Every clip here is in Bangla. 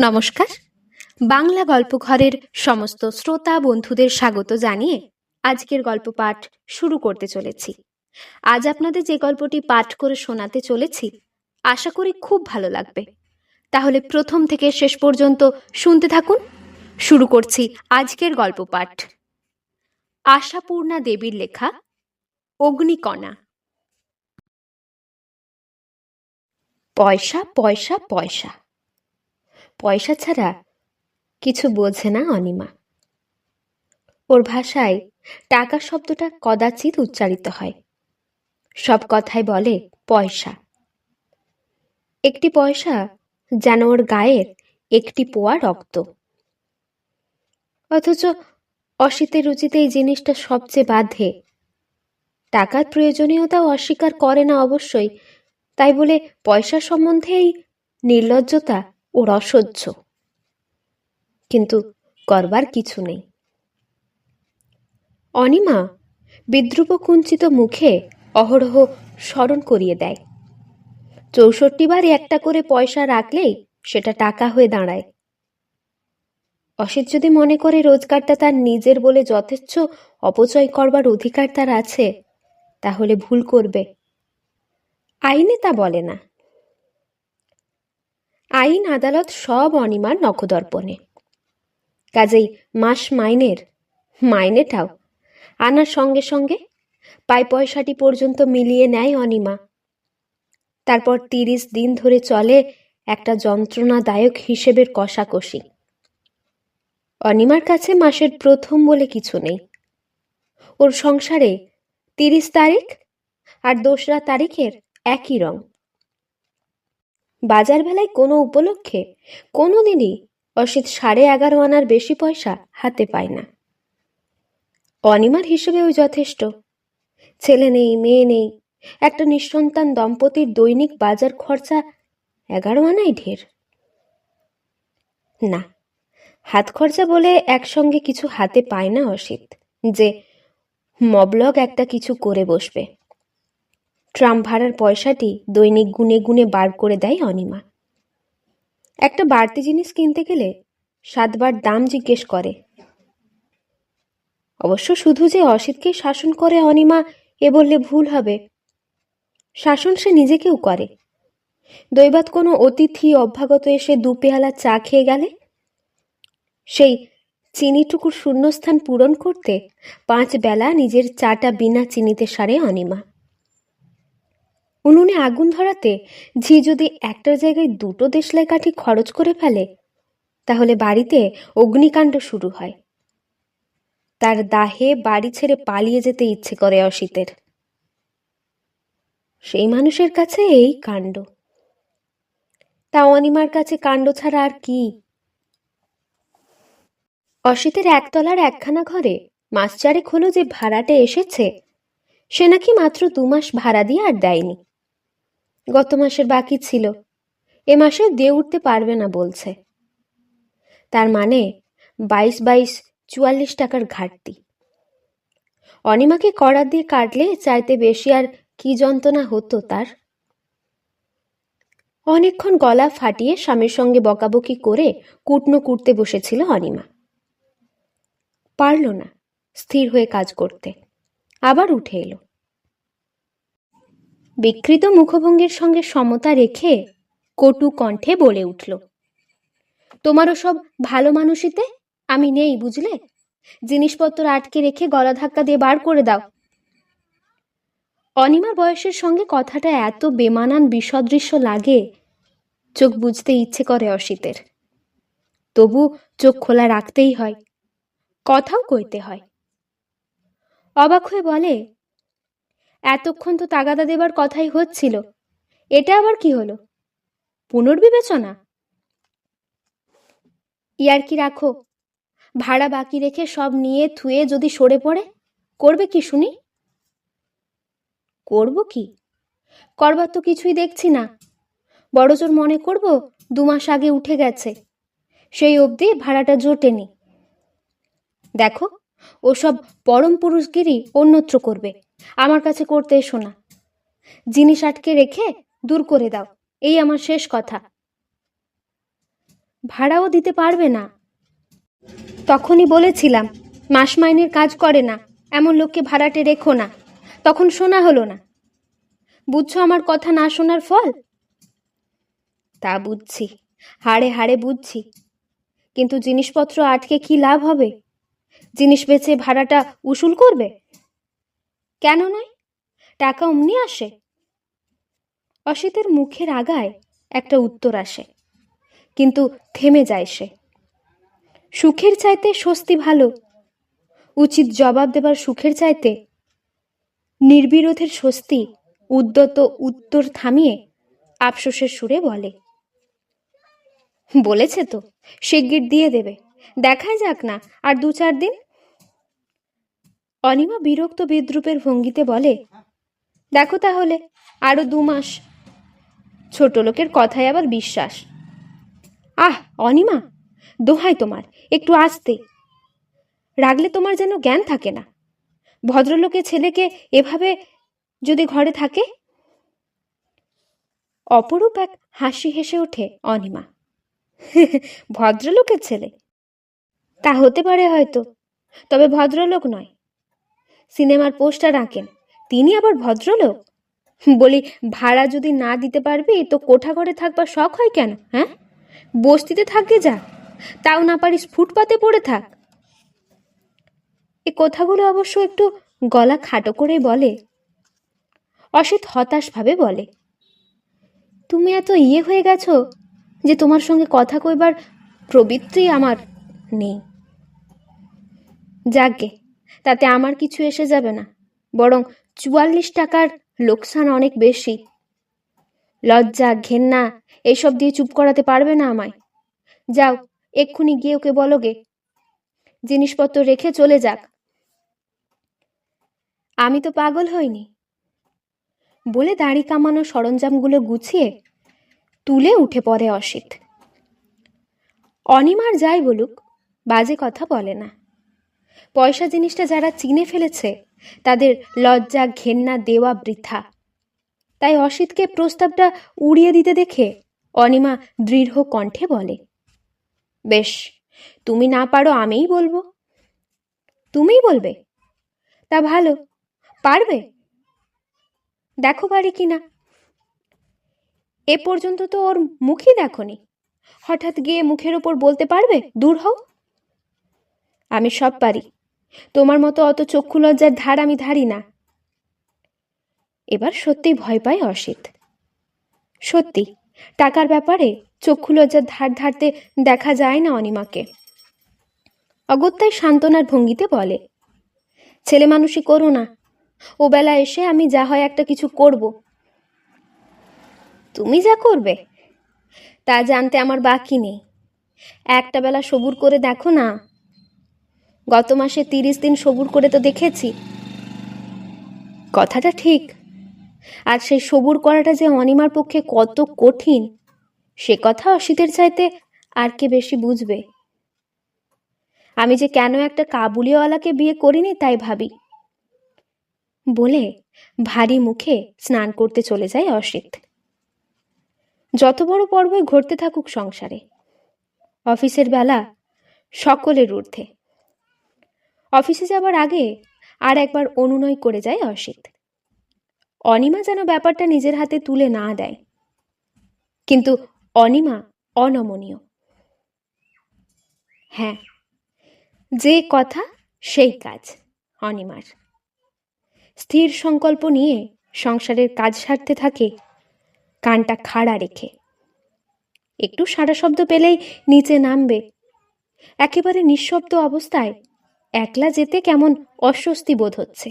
নমস্কার। বাংলা গল্প ঘরের সমস্ত শ্রোতা বন্ধুদের স্বাগত জানিয়ে আজকের গল্প পাঠ শুরু করতে চলেছি। আজ আপনাদের যে গল্পটি পাঠ করে শোনাতে চলেছি, আশা করি খুব ভালো লাগবে। তাহলে প্রথম থেকে শেষ পর্যন্ত শুনতে থাকুন। শুরু করছি আজকের গল্প পাঠ। আশাপূর্ণা দেবীর লেখা, অগ্নিকণা। পয়সা পয়সা পয়সা। পয়সা ছাড়া কিছু বোঝে না অনিমা। ওর ভাষায় টাকা শব্দটা কদাচিৎ উচ্চারিত হয়। সব কথাই বলে পয়সা। একটি পয়সা যেন ওর গায়ের একটি পোয়া রক্ত। অথচ অসিতের রুচিতে এই জিনিসটা সবচেয়ে বাধে। টাকার প্রয়োজনীয়তাও অস্বীকার করে না অবশ্যই, তাই বলে পয়সা সম্বন্ধে এই নির্লজ্জতা ওর অসহ্য কিন্তু করবার কিছু নেই। অনিমা বিদ্রুপ কুঞ্চিত মুখে অহরহ স্মরণ করিয়ে দেয়। চৌষট্টি বার একটা করে পয়সা রাখলেই সেটা টাকা হয়ে দাঁড়ায়। অসিত যদি মনে করে রোজগারটা তার নিজের বলে যথেচ্ছ, অপচয় করবার অধিকার তার আছে, তাহলে ভুল করবে। আইনে তা বলে না। আইন, আদালত সব অনিমার নখদর্পণে। কাজেই মাস মাইনের মাইনেটাও আনার সঙ্গে সঙ্গে পাই পয়সাটি পর্যন্ত মিলিয়ে নেয় অনিমা। তারপর তিরিশ দিন ধরে চলে একটা যন্ত্রণাদায়ক হিসেবের কষাকষি। অনিমার কাছে মাসের প্রথম বলে কিছু নেই। ওর সংসারে তিরিশ তারিখ আর দোসরা তারিখের একই রং। বাজার বেলায় কোনো উপলক্ষে কোনো দিনই অসিত সাড়ে এগারো আনার বেশি পয়সা হাতে পায় না। অনিমার হিসেবেও যথেষ্ট। ছেলে নেই, মেয়ে নেই, একটা নিঃসন্তান দম্পতির দৈনিক বাজার খরচা এগারো আনাই ঢের। না, হাত খরচা বলে একসঙ্গে কিছু হাতে পায় না অসিত, যে মবলগ একটা কিছু করে বসবে। ট্রাম ভাড়ার পয়সাটি দৈনিক গুনে গুনে বার করে দেয় অনিমা। একটা বাড়তি জিনিস কিনতে গেলে সাতবার দাম জিজ্ঞেস করে। অবশ্য শুধু যে অসিতকে শাসন করে অনিমা, এ বললে ভুল হবে। শাসন সে নিজেকেও করে। দৈবাত কোনো অতিথি অভ্যাগত এসে দু পেয়ালা চা খেয়ে গেলে? সেই চিনিটুকুর শূন্যস্থান পূরণ করতে পাঁচ বেলা নিজের চাটা বিনা চিনিতে সারে অনিমা। উনুনে আগুন ধরাতে ঝি যদি একটার জায়গায় দুটো দেশলাই কাঠি খরচ করে ফেলে, তাহলে বাড়িতে অগ্নিকাণ্ড শুরু হয়। তার দাহে বাড়ি ছেড়ে পালিয়ে যেতে ইচ্ছে করে অসিতের। সেই মানুষের কাছে এই কাণ্ড। তা অনিমার কাছে কাণ্ড ছাড়া আর কি? অসিতের একতলার একখানা ঘরে মাস চারেক হলো যে ভাড়াটে এসেছে, সে নাকি মাত্র দু মাস ভাড়া দিয়ে আর দেয়নি। গত মাসের বাকি ছিল। এ মাসে দিয়ে উঠতে পারবে না বলছে। তার মানে বাইশ বাইশ চুয়াল্লিশ টাকার ঘাটতি। অনিমাকে কড়া দিয়ে কাটলে চাইতে বেশি আর কি যন্ত্রণা হতো তার? অনেকক্ষণ গলা ফাটিয়ে স্বামীর সঙ্গে বকাবকি করে কুটনো কুটতে বসেছিল অনিমা। পারল না, স্থির হয়ে কাজ করতে। আবার উঠে এলো। বিকৃত মুখভঙ্গির সঙ্গে সমতা রেখে কটু কণ্ঠে বলে উঠল, তোমারও সব ভালো মানুষিতে? আমি নেই, বুঝলে? জিনিসপত্র আটকে রেখে গলা ধাক্কা দিয়ে বার করে দাও। অনিমার বয়সের সঙ্গে কথাটা এত বেমানান বিসদৃশ্য লাগে, চোখ বুঝতে ইচ্ছে করে অসিতের। তবু চোখ খোলা রাখতেই হয়, কথাও কইতে হয়। অবাক হয়ে বলে এতক্ষণ তো তাগাদা দেবার কথাই হচ্ছিল। এটা আবার কি হলো? পুনর্বিবেচনা? ইয়ার কি রাখো? ভাড়া বাকি রেখে সব নিয়ে থুয়ে যদি সরে পড়ে, করবে কি শুনি? করব কি? করবার তো কিছুই দেখছি না। বড়জোর মনে করব দু মাস আগে উঠে গেছে। সেই অবধি ভাড়াটা জোটেনি। দেখো, ওসব পরম পুরুষগিরি অন্যত্র করবে। আমার কাছে করতে এসো না। জিনিস আটকে রেখে দূর করে দাও। এই আমার শেষ কথা। ভাড়াও দিতে পারবে না। তখনই বলেছিলাম, মাস মাইনের কাজ করে না, এমন লোককে ভাড়াটে রেখো না। তখন শোনা হলো না। বুঝছ আমার কথা না শোনার ফল? তা বুঝছি, হাড়ে হাড়ে বুঝছি। কিন্তু জিনিসপত্র আটকে কি লাভ হবে? জিনিস বেচে ভাড়াটা উসুল করবে? কেন নয়? টাকা অমনি আসে? অসিতের মুখের আগায় একটা উত্তর আসে, কিন্তু থেমে যায় সে। সুখের চাইতে স্বস্তি ভালো, উচিত জবাব দেবার সুখের চাইতে নির্বিরোধের স্বস্তি উদ্যত উত্তর থামিয়ে আফসোসের সুরে বলে, বলেছে তো, শিগগির দিয়ে দেবে, দেখাই যাক না, আর দু চার দিন অনিমা বিরক্ত বিদ্রুপের ভঙ্গিতে বলে, দেখো তাহলে, আরও দু মাস। ছোট লোকের কথায় আবার বিশ্বাস। আহ, অনিমা, দোহাই তোমার, একটু আসতে। রাগলে তোমার যেন জ্ঞান থাকে না। ভদ্রলোকের ছেলেকে এভাবে যদি ঘরে থাকে? অপরূপ এক হাসি হেসে ওঠে অনিমা। ভদ্রলোকের ছেলে? তা হতে পারে হয়তো, তবে ভদ্রলোক নয়। সিনেমার পোস্টার আঁকেন। তিনি আবার ভদ্রলোক? বলি, ভাড়া যদি না দিতে পারবি, তো কোঠা ঘরে থাকবার শখ হয় কেন হ্যাঁ? বস্তিতে থাকবে যা, তাও না পারিস ফুটপাতে পড়ে থাক। এ কথাগুলো অবশ্য একটু গলা খাটো করে বলে। অসিত হতাশভাবে বলে, তুমি এত ইয়ে হয়ে গেছো যে তোমার সঙ্গে কথা কইবার প্রবৃত্তি আমার নেই। যাকে তাতে আমার কিছু এসে যাবে না। বরং চুয়াল্লিশ টাকার লোকসান অনেক বেশি। লজ্জা, ঘেন্না এইসব দিয়ে চুপ করাতে পারবে না আমায়। যাও, এক্ষুনি গিয়ে ওকে বলো গে। জিনিসপত্র রেখে চলে যাক। আমি তো পাগল হইনি। বলে দাড়ি কামানো সরঞ্জামগুলো গুছিয়ে তুলে উঠে পড়ে অসিত। অনিমার যাই বলুক, বাজে কথা বলে না। পয়সা জিনিসটা যারা চিনে ফেলেছে, তাদের লজ্জা, ঘেন্না, দেওয়া বৃথা। তাই অসিতকে প্রস্তাবটা উড়িয়ে দিতে দেখে অনিমা দৃঢ় কণ্ঠে বলে, বেশ, তুমি না পারো আমিই বলব। তুমিই বলবে? তা ভালো, পারবে। দেখো পারি কি না এ পর্যন্ত তো ওর মুখই দেখনি। হঠাৎ গিয়ে মুখের ওপর বলতে পারবে? দূর হও। আমি সব পারি। তোমার মতো অত চক্ষু লজ্জার ধার আমি ধারি না। এবার সত্যি ভয় পায় অসিত। সত্যি, টাকার ব্যাপারে চক্ষু লজ্জার ধার ধারতে দেখা যায় না অনিমাকে। অগত্যায় সান্ত্বনার ভঙ্গিতে বলে, ছেলে মানুষই করো না। ও বেলা এসে আমি যা হয় একটা কিছু করব। তুমি যা করবে, তা জানতে আমার বাকি নেই। একটা বেলা সবুর করে দেখো না গত মাসে তিরিশ দিন সবুর করে তো দেখেছি। কথাটা ঠিক। আর সেই সবুর করাটা যে অনিমার পক্ষে কত কঠিন, সে কথা অসিতের চাইতে আর কে বেশি বুঝবে। আমি যে কেন একটা কাবুলিওয়ালাকে বিয়ে করিনি তাই ভাবি। বলে ভারী মুখে স্নান করতে চলে যায় অসিত। যত বড় পর্বই ঘটতে থাকুক সংসারে, অফিসের বেলা সকলের ঊর্ধ্বে। অফিসে যাবার আগে আর একবার অনুনয় করে যায় অসিত অনিমা যেন ব্যাপারটা নিজের হাতে তুলে না দেয়। কিন্তু অনিমা অনমনীয়। হ্যাঁ যে কথা সেই কাজ অনিমার। স্থির সংকল্প নিয়ে সংসারের কাজ সারতে থাকে, কানটা খাড়া রেখে। একটু সারা শব্দ পেলেই নিচে নামবে। একেবারে নিঃশব্দ অবস্থায় একলা যেতে কেমন অস্বস্তি বোধ হচ্ছে।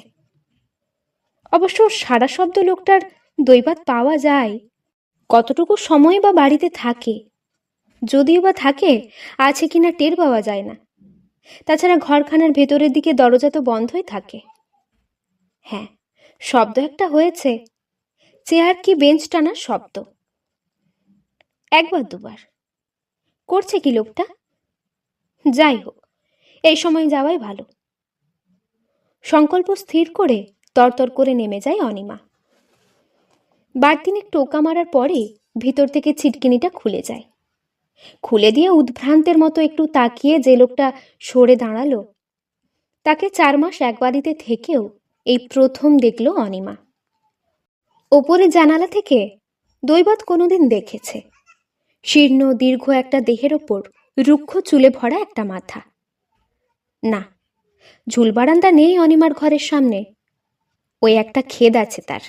অবশ্য সারা শব্দ লোকটার দৈবাত পাওয়া যায়। কতটুকু সময় বা বাড়িতে থাকে? যদিও বা থাকে, আছে কিনা টের পাওয়া যায় না। তাছাড়া ঘরখানার ভেতরের দিকে দরজা তো বন্ধই থাকে। হ্যাঁ শব্দ একটা হয়েছে। চেয়ার কি বেঞ্চ টানার শব্দ? একবার দুবার। করছে কি লোকটা? যাই হোক এই সময় যাওয়াই ভালো। সংকল্প স্থির করে তরতর করে নেমে যায় অনিমা। বার তিনেক টোকা মারার পরে ভিতর থেকে ছিটকিনিটা খুলে যায়। খুলে দিয়ে উদ্ভ্রান্তের মতো একটু তাকিয়ে যে লোকটা সরে দাঁড়াল, তাকে চার মাস এক বাড়িতে থেকেও এই প্রথম দেখল অনিমা। ওপরে জানালা থেকে দৈবত কোনোদিন দেখেছে। শীর্ণ, দীর্ঘ একটা দেহের ওপর রুক্ষ চুলে ভরা একটা মাথা। না, ঝুল বারান্দা নেই অনিমার ঘরের সামনে। ওই একটা খেদ আছে তার।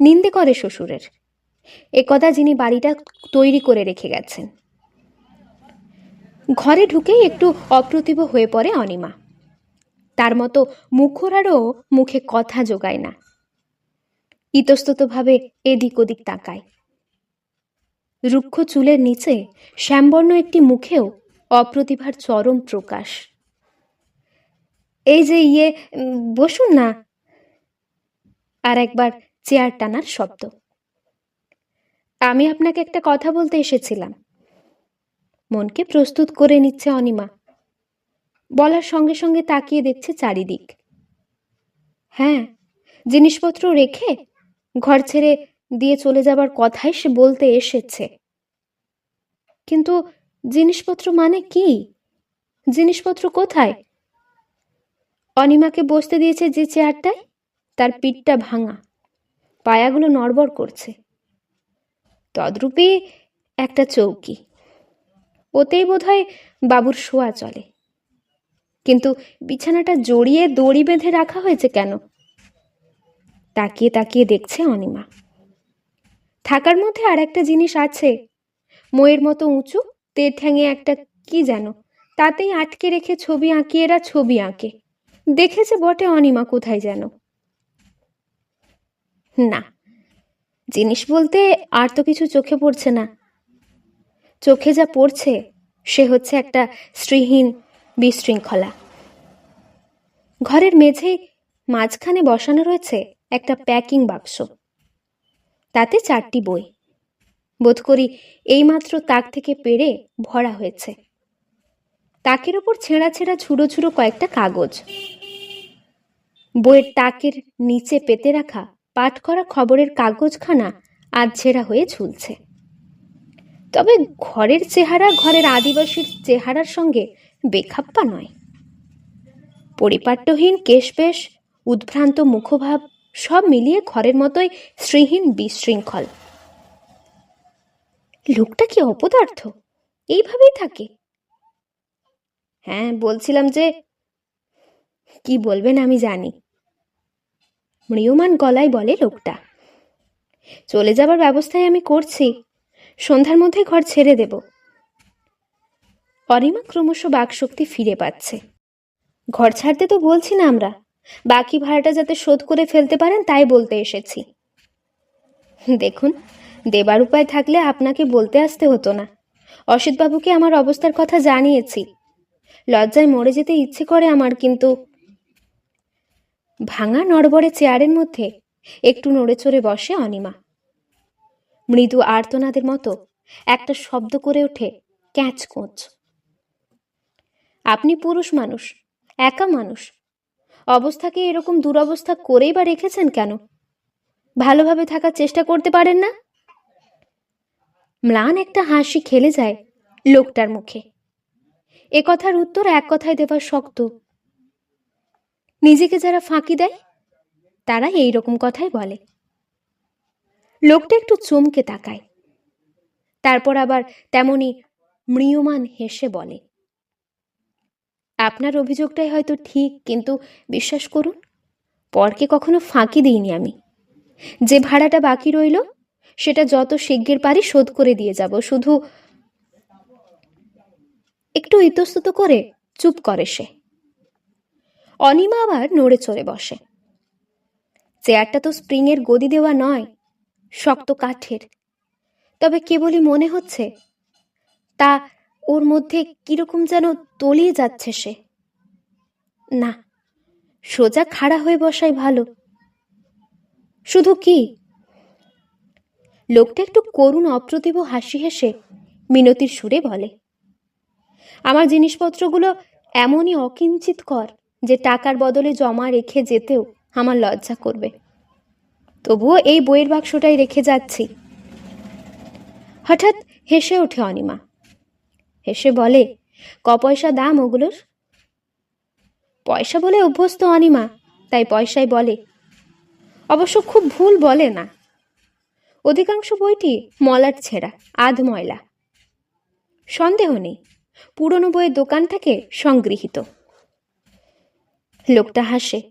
নিন্দে করে শ্বশুরের। একদা যিনি বাড়িটা তৈরি করে রেখে গেছেন। ঘরে ঢুকেই একটু অপ্রতিভ হয়ে পড়ে অনিমা। তার মতো মুখরারও মুখে কথা জোগায় না। ইতস্ততভাবে এদিক ওদিক তাকায়। রুক্ষ চুলের নিচে শ্যামবর্ণ একটি মুখেও অপ্রতিভার চরম প্রকাশ। এই যে ইয়ে বসুন না। আর একবার চেয়ার টানার শব্দ। আমি আপনাকে একটা কথা বলতে এসেছিলাম। মনকে প্রস্তুত করে নিচ্ছে অনিমা। বলার সঙ্গে সঙ্গে তাকিয়ে দেখছে চারিদিক। হ্যাঁ জিনিসপত্র রেখে ঘর ছেড়ে দিয়ে চলে যাবার কথাই সে বলতে এসেছে। কিন্তু জিনিসপত্র মানে কি? জিনিসপত্র কোথায়? অনিমাকে বসতে দিয়েছে যে চেয়ারটায়, তার পিঠটা ভাঙা, পায়াগুলো নড়বড় করছে। তদ্রূপে একটা চৌকি। ওতেই বোধহয় বাবুর শোয়া চলে। কিন্তু বিছানাটা জড়িয়ে দড়ি বেঁধে রাখা হয়েছে কেন? তাকিয়ে তাকিয়ে দেখছে অনিমা। থাকার মধ্যে আর একটা জিনিস আছে। ময়ের মতো উঁচু তে ঠ্যাঙে একটা কি যেন, তাতেই আটকে রেখে ছবি আঁকিয়ে এরা ছবি আঁকে। দেখেছে বটে অনিমা, কোথায় যেন। না, জিনিস বলতে আর তো কিছু চোখে পড়ছে না। চোখে যা পড়ছে, সে হচ্ছে একটা শ্রীহীন বিশৃঙ্খলা। ঘরের মেঝেই মাঝখানে বসানো রয়েছে একটা প্যাকিং বাক্স। তাতে চারটি বই। বোধ করি এইমাত্র তাক থেকে পেরে ভরা হয়েছে। তাকের ওপর ছেঁড়া ছেঁড়া ছুড়ো ছুড়ো কয়েকটা কাগজ। বইয়ের তাকের নিচে পেতে রাখা পাঠ করা খবরের কাগজখানা আধছেড়া হয়ে ঝুলছে। তবে ঘরের চেহারা ঘরের আদিবাসীর চেহারার সঙ্গে বেখাপ্পা নয়। পরিপাট্যহীন কেশবেশ, উদ্ভ্রান্ত মুখভাব সব মিলিয়ে ঘরের মতোই শ্রীহীন বিশৃঙ্খল। লোকটা কি অপদার্থ? এইভাবেই থাকে। হ্যাঁ বলছিলাম যে, কি বলবেন আমি জানি। ম্রিয়মান গলায় বলে লোকটা, চলে যাবার ব্যবস্থাই আমি করছি, সন্ধ্যার মধ্যে ঘর ছেড়ে দেব। অরিমা ক্রমশ বাকশক্তি ফিরে পাচ্ছে। ঘর ছাড়তে তো বলছি না আমরা, বাকি ভাড়াটা যাতে শোধ করে ফেলতে পারেন তাই বলতে এসেছি। দেখুন, দেবার উপায় থাকলে আপনাকে বলতে আসতে হতো না। অসিতবাবুকে আমার অবস্থার কথা জানিয়েছি। লজ্জায় মরে যেতে ইচ্ছে করে আমার কিন্তু। ভাঙা নড়বড়ে চেয়ারের মধ্যে একটু নড়ে চড়ে বসে অনিমা। মৃদু আর্তনাদের মতো একটা শব্দ করে ওঠে ক্যাচ কোঁচ আপনি পুরুষ মানুষ, একা মানুষ, অবস্থাকে এরকম দুরবস্থা করেই বা রেখেছেন কেন? ভালোভাবে থাকার চেষ্টা করতে পারেন না? ম্লান একটা হাসি খেলে যায় লোকটার মুখে। এ কথার উত্তর এক কথায় দেওয়া শক্ত। নিজেকে যারা ফাঁকি দেয়, তারা এই রকম কথাই বলে। লোকটা একটু চমকে তাকায়। তারপর আবার তেমনি ম্রিয়মান হেসে বলে, আপনার অভিযোগটাই হয়তো ঠিক, কিন্তু বিশ্বাস করুন, পরকে কখনো ফাঁকি দিইনি আমি। যে ভাড়াটা বাকি রইল, সেটা যত শিগগির পারি শোধ করে দিয়ে যাব। শুধু একটু ইতস্তত করে চুপ করে সে। অনিমা আবার নড়ে চড়ে বসে। চেয়ারটা তো স্প্রিংয়ের গদি দেওয়া নয়, শক্ত কাঠের। তবে কেবলই মনে হচ্ছে, তা ওর মধ্যে কীরকম যেন তলিয়ে যাচ্ছে সে। না, সোজা খাড়া হয়ে বসাই ভালো। শুধু কি? লোকটা একটু করুণ অপ্রতিভ হাসি হেসে মিনতির সুরে বলে আমার জিনিসপত্রগুলো এমনই অকিঞ্চিত কর যে টাকার বদলে জমা রেখে যেতেও আমার লজ্জা করবে। তবুও এই বইয়ের বাক্সটাই রেখে যাচ্ছি। হঠাৎ হেসে ওঠে অনিমা। হেসে বলে ক পয়সা দাম ওগুলোর? পয়সা বলে অভ্যস্ত অনিমা তাই পয়সাই বলে। অবশ্য খুব ভুল বলে না। অধিকাংশ বইটি মলার ছেঁড়া, আধ ময়লা। সন্দেহ নেই। পুরনো বইয়ের দোকান থেকে সংগৃহীত। লোকটা হাসে।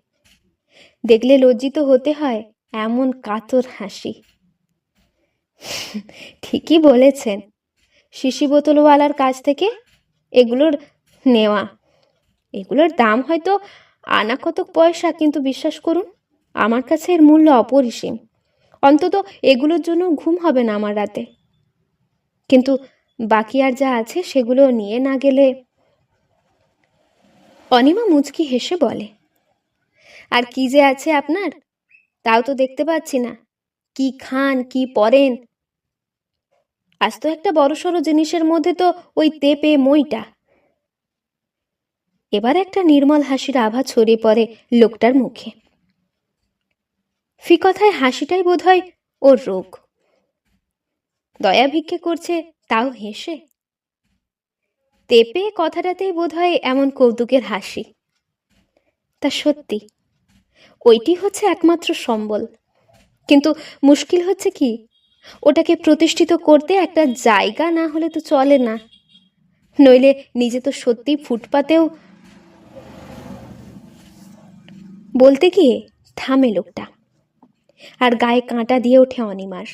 দেখলে লজ্জিত হতে হয় এমন কাতর হাসি। ঠিকই বলেছেন। শিশি বোতলওয়ালার কাছ থেকে এগুলোর নেওয়া। এগুলোর দাম হয়তো আনা কতক পয়সা, কিন্তু বিশ্বাস করুন, আমার কাছে এর মূল্য অপরিসীম। অন্তত এগুলোর জন্য ঘুম হবে না আমার রাতে। কিন্তু বাকি আর যা আছে সেগুলো নিয়ে না গেলে? অনিমা মুচকি হেসে বলে, আর কি যে আছে আপনার? তাও তো দেখতে পাচ্ছি না। কি খান, কি পরেন? আজ তো একটা বড়সড় জিনিসের মধ্যে তো ওই তেপে মইটা। এবার একটা নির্মল হাসির আভা ছড়িয়ে পড়ে লোকটার মুখে। ফি কথায় হাসিটাই বোধ হয় ওর রোগ। দয়া ভিক্ষে করছে তাও হেসে। তেপে কথাটাতেই বোধ হয় এমন কৌতুকের হাসি। তা সত্যি, ওইটি হচ্ছে একমাত্র সম্বল। কিন্তু মুশকিল হচ্ছে কি, ওটাকে প্রতিষ্ঠিত করতে একটা জায়গা না হলে তো চলে না। নইলে নিজে তো সত্যি ফুটপাতেও বলতে গিয়ে থামে লোকটা। আর গায়ে কাঁটা দিয়ে ওঠে অনিমার।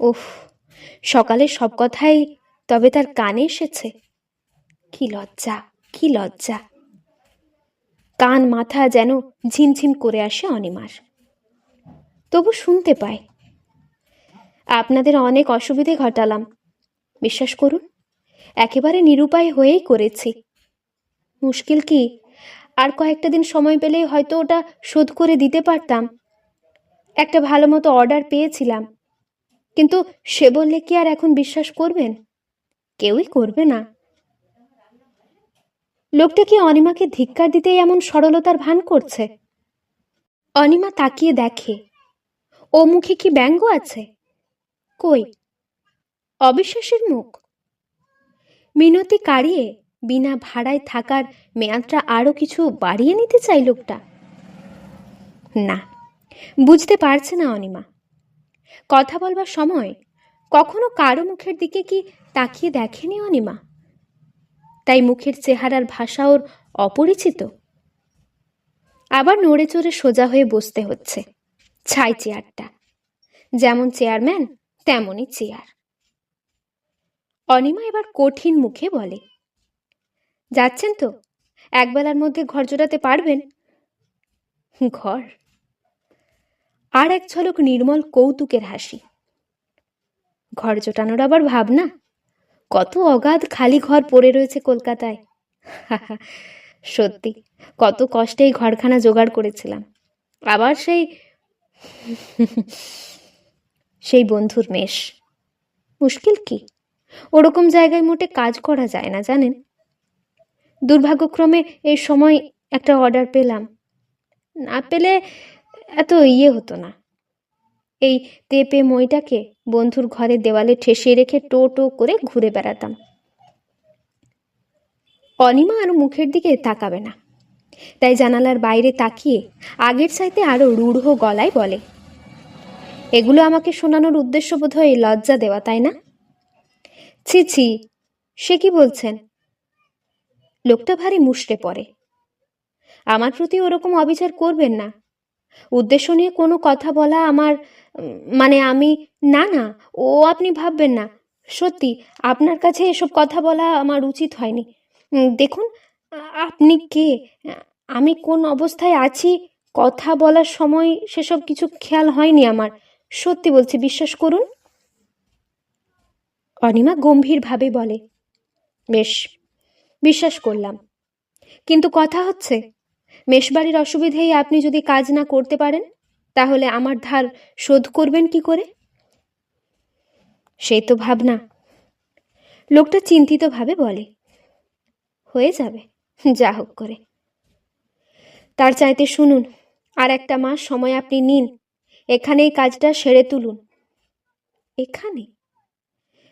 উফ সকালে সব কথাই তবে তার কানে এসেছে। কি লজ্জা কি লজ্জা। কান মাথা যেন ঝিমঝিম করে আসে অনিমার। তবু শুনতে পায়। আপনাদের অনেক অসুবিধে ঘটালাম। বিশ্বাস করুন, একেবারে নিরুপায় হয়েই করেছি। মুশকিল কি? আর কয়েকটা দিন সময় পেলেই হয়তো ওটা শোধ করে দিতে পারতাম। একটা ভালো মতো অর্ডার পেয়েছিলাম। কিন্তু সে বললে কি আর এখন বিশ্বাস করবেন? কেউই করবে না। লোকটা কি অনিমাকে ধিক্কার দিতেই এমন সরলতার ভান করছে? অনিমা তাকিয়ে দেখে, ও মুখে কি ব্যঙ্গ আছে? কই? অবিশ্বাসের মুখ? মিনতি কাড়িয়ে বিনা ভাড়ায় থাকার মেয়াদটা আরও কিছু বাড়িয়ে নিতে চাই লোকটা? না, বুঝতে পারছে না অনিমা। কথা বলবার সময় কখনো কারও মুখের দিকে কি তাকিয়ে দেখেনি অনিমা? তাই মুখের চেহারার ভাষা ওর অপরিচিত। আবার নড়ে চড়ে সোজা হয়ে বসতে হচ্ছে, ছাই চেয়ারটা। যেমন চেয়ারম্যান, তেমনই চেয়ার। অনিমা এবার কঠিন মুখে বলে, যাচ্ছেন তো? একবেলার মধ্যে ঘর জোটাতে পারবেন? ঘর? আর এক ঝলক নির্মল কৌতুকের হাসি। ঘর জোটানোর আবার ভাবনা? কত অগাধ খালি ঘর পড়ে রয়েছে কলকাতায়। সত্যি, কত কষ্টে এই ঘরখানা জোগাড় করেছিলাম। আবার সেই সেই বন্ধুর মেষ। মুশকিল কি? ওরকম জায়গায় মোটে কাজ করা যায় না, জানেন? দুর্ভাগ্যক্রমে এই সময় একটা অর্ডার পেলাম। না পেলে এত ইয়ে হতো না। এই তেপে মইটাকে বন্ধুর ঘরে দেওয়ালে ঠেসে রেখে টো টো করে ঘুরে বেড়াতাম। অনিমা আরও মুখের দিকে তাকাবে না। তাই জানালার বাইরে তাকিয়ে আগের চাইতে আরও রূঢ় গলায় বলে, এগুলো আমাকে শোনানোর উদ্দেশ্য বোধ হয় লজ্জা দেওয়া, তাই না? ছি ছি, সে কি বলছেন? লোকটা ভারী মুষড়ে পড়ে। আমার প্রতি ওরকম অবিচার করবেন না। উদ্দেশ্য নিয়ে কোনো কথা বলা আমার মানে আমি, না না, ও আপনি ভাববেন না। সত্যি, আপনার কাছে এসব কথা বলা আমার উচিত হয়নি। দেখুন, আপনি কে? আমি কোন অবস্থায় আছি? কথা বলার সময় সেসব কিছু খেয়াল হয়নি আমার। সত্যি বলছি, বিশ্বাস করুন? অনিমা গম্ভীরভাবে বলে, বেশ, বিশ্বাস করলাম। কিন্তু কথা হচ্ছে মেশবাড়ির অসুবিধেই আপনি যদি কাজ না করতে পারেন, তাহলে আমার ধার শোধ করবেন কি করে? সেই তো ভাবনা। লোকটা চিন্তিতভাবে বলে, হয়ে যাবে, যা হোক করে। তার চাইতে শুনুন, আর একটা মাস সময় আপনি নিন, এখানেই কাজটা সেরে তুলুন। এখানে?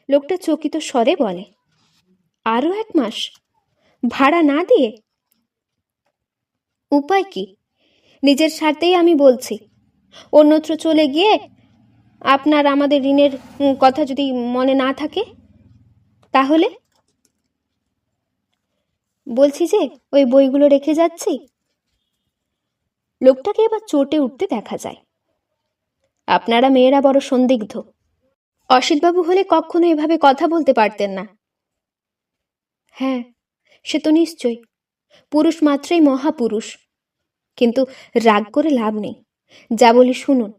লোকটা চকিত স্বরে বলে আরও এক মাস? ভাড়া না দিয়ে? উপায় কি? নিজের স্বার্থেই আমি বলছি। অন্যত্র চলে গিয়ে আপনার আমাদের ঋণের কথা যদি মনে না থাকে, তাহলে? বলছি যে, ওই বইগুলো রেখে যাচ্ছি। লোকটাকে এবার চোটে উঠতে দেখা যায়। আপনারা মেয়েরা বড় সন্দিগ্ধ। অসিতবাবু হলে কখনো এভাবে কথা বলতে পারতেন না। হ্যাঁ সে তো নিশ্চয় পুরুষ মাত্রই মহাপুরুষ। কিন্তু রাগ করে লাভ নেই। যা বলি শুনুন।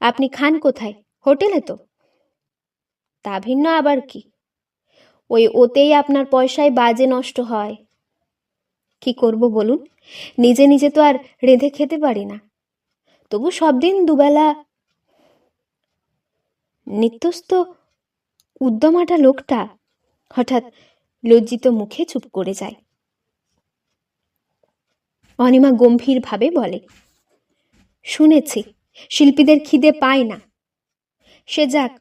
আপনি খান কোথায়? হোটেলে তো? তা ভিন্ন আবার কি? ওই ওতেই আপনার পয়সায় বাজে নষ্ট হয়। কি করব বলুন? নিজে নিজে তো আর রেঁধে খেতে পারি না। তবু সব দিন দুবেলা নিত্যস্ত উদ্যমাটা লোকটা হঠাৎ লজ্জিত মুখে চুপ করে যায়। অনিমা গম্ভীরভাবে বলে, শুনেছি, শিল্পীদের খিদে পায় না। সে যাক,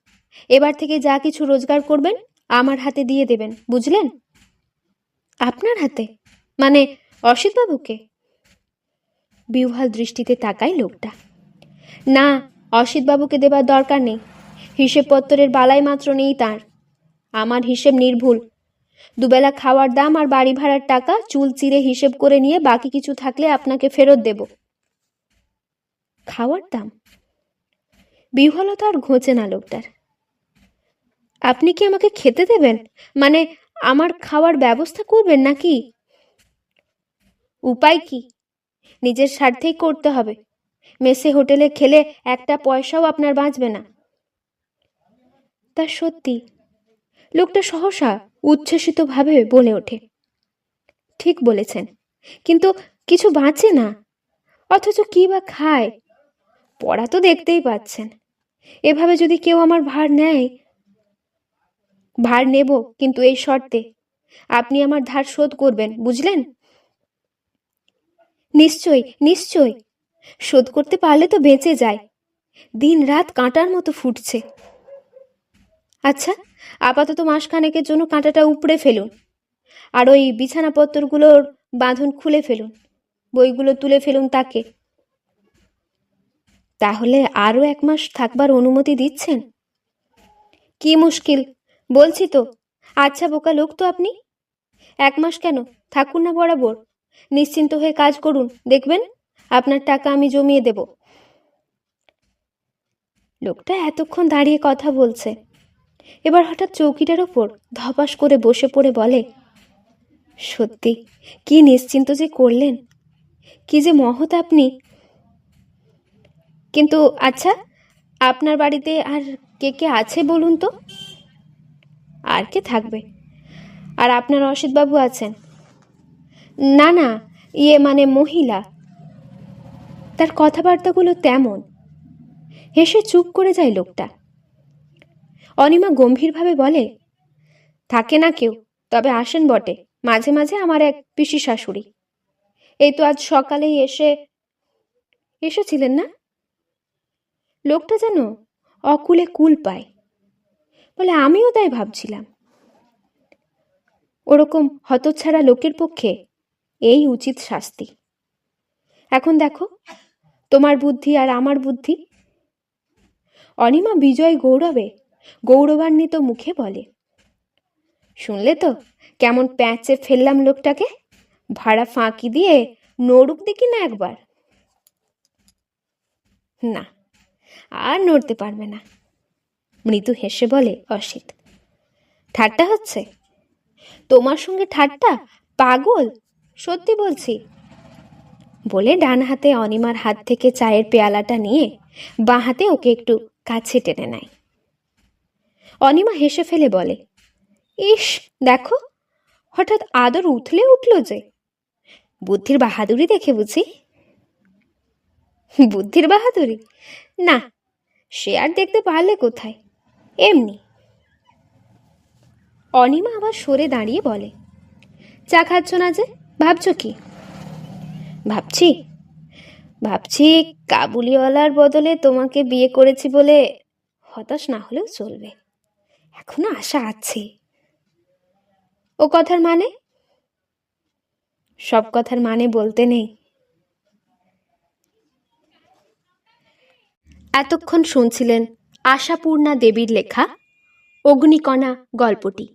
এবার থেকে যা কিছু রোজগার করবেন, আমার হাতে দিয়ে দেবেন, বুঝলেন? আপনার হাতে? মানে অসিতবাবুকে? বিহ্বাল দৃষ্টিতে তাকায় লোকটা। না, অসিতবাবুকে দেবার দরকার নেই। হিসেবপত্তরের বালাই মাত্র নেই তার। আমার হিসেব নির্ভুল। দুবেলা খাওয়ার দাম আর বাড়ি ভাড়ার টাকা চুল চিরে হিসেব করে নিয়ে বাকি কিছু থাকলে আপনাকে ফেরত দেব। খাওয়ার দাম? বিহ্বলতা আর ঘোচে না লোকটার। আপনি কি আমাকে খেতে দেবেন? মানে আমার খাওয়ার ব্যবস্থা করবেন নাকি? উপায় কি? নিজের স্বার্থেই করতে হবে। মেসে হোটেলে খেলে একটা পয়সাও আপনার বাঁচবে না। তা সত্যি? লোকটা সহসা উচ্ছ্বসিতভাবে বলে ওঠে। ঠিক বলেছেন। কিন্তু কিছু বাঁচে না। অথচ কি বা খায়? পড়া তো দেখতেই পাচ্ছেন। এভাবে যদি কেউ আমার ভার নেয়? ভার নেব, কিন্তু এই শর্তে। আপনি আমার ধার শোধ করবেন, বুঝলেন? নিশ্চয় নিশ্চয়। শোধ করতে পারলে তো বেঁচে যায়। দিন রাত কাঁটার মতো ফুটছে। আচ্ছা আপাতত মাসখানেকের জন্য কাঁটাটা উপড়ে ফেলুন আর ওই বিছানাপত্রগুলোর বাঁধন খুলে ফেলুন, বইগুলো তুলে ফেলুন তাকে। তাহলে আরও এক মাস থাকবার অনুমতি দিচ্ছেন? কি মুশকিল, বলছি তো আচ্ছা বোকা লোক তো আপনি। এক মাস কেন, থাকুন না বরাবর, নিশ্চিন্ত হয়ে কাজ করুন, দেখবেন আপনার টাকা আমি জমিয়ে দেব। লোকটা এতক্ষণ দাঁড়িয়ে কথা বলছে এবার হঠাৎ চৌকিটার ওপর ধপাস করে বসে পড়ে বলে, সত্যি, কি নিশ্চিন্ত যে করলেন? কি যে মহৎ আপনি? কিন্তু আচ্ছা আপনার বাড়িতে আর কে কে আছে বলুন তো? আর কে থাকবে? আর আপনার অসিতবাবু আছেন? না না ইয়ে মানে মহিলা। তার কথাবার্তাগুলো তেমন। হেসে চুপ করে যায় লোকটা। অনিমা গম্ভীরভাবে বলে, থাকে না কেউ, তবে আসেন বটে, মাঝে মাঝে আমার এক পিসি শাশুড়ি। এই তো আজ সকালেই এসে, এসেছিলেন না? লোকটা যেন অকুলে কুল পায়, বলে আমিও তাই ভাবছিলাম। ওরকম হতচ্ছাড়া লোকের পক্ষে এই উচিত শাস্তি। এখন দেখো, তোমার বুদ্ধি আর আমার বুদ্ধি। অনিমা বিজয় গৌরবে গৌরবান্বিত মুখে বলে, শুনলে তো, কেমন প্যাঁচে ফেললাম লোকটাকে? ভাড়া ফাঁকি দিয়ে নড়ুক দেখি না একবার? না, আর নড়তে পারবে না। মৃদু হেসে বলে অসিত, ঠাট্টা হচ্ছে? তোমার সঙ্গে ঠাট্টা? পাগল? সত্যি বলছি? বলে ডান হাতে অনিমার হাত থেকে চায়ের পেয়ালাটা নিয়ে বাঁ হাতে ওকে একটু কাছে টেনে নেয়। অনিমা হেসে ফেলে বলে, ইস, দেখো, হঠাৎ আদর উঠলে উঠল যে। বুদ্ধির বাহাদুরি দেখে বুঝি? বুদ্ধির বাহাদুরি? না, সে আর দেখতে পারলে কোথায়? এমনি। অনিমা আবার সরে দাঁড়িয়ে বলে, চা খাচ্ছ না যে, ভাবছ কি? ভাবছি ভাবছি কাবুলিওয়ালার বদলে তোমাকে বিয়ে করেছি বলে হতাশ না হলেও চলবে। এখনও আশা আছে। ও কথার মানে? সব কথার মানে বলতে নেই। এতক্ষণ শুনছিলেন আশাপূর্ণা দেবীর লেখা অগ্নিকণা গল্পটি।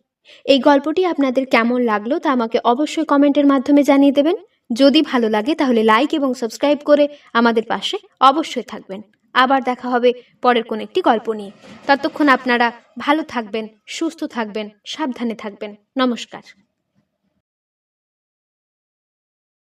এই গল্পটি আপনাদের কেমন লাগল তা আমাকে অবশ্যই কমেন্টের মাধ্যমে জানিয়ে দেবেন। যদি ভালো লাগে তাহলে লাইক এবং সাবস্ক্রাইব করে আমাদের পাশে অবশ্যই থাকবেন। আবার দেখা হবে পরের কোন একটি গল্প নিয়ে। ততক্ষণ আপনারা ভালো থাকবেন, সুস্থ থাকবেন, সাবধানে থাকবেন। নমস্কার।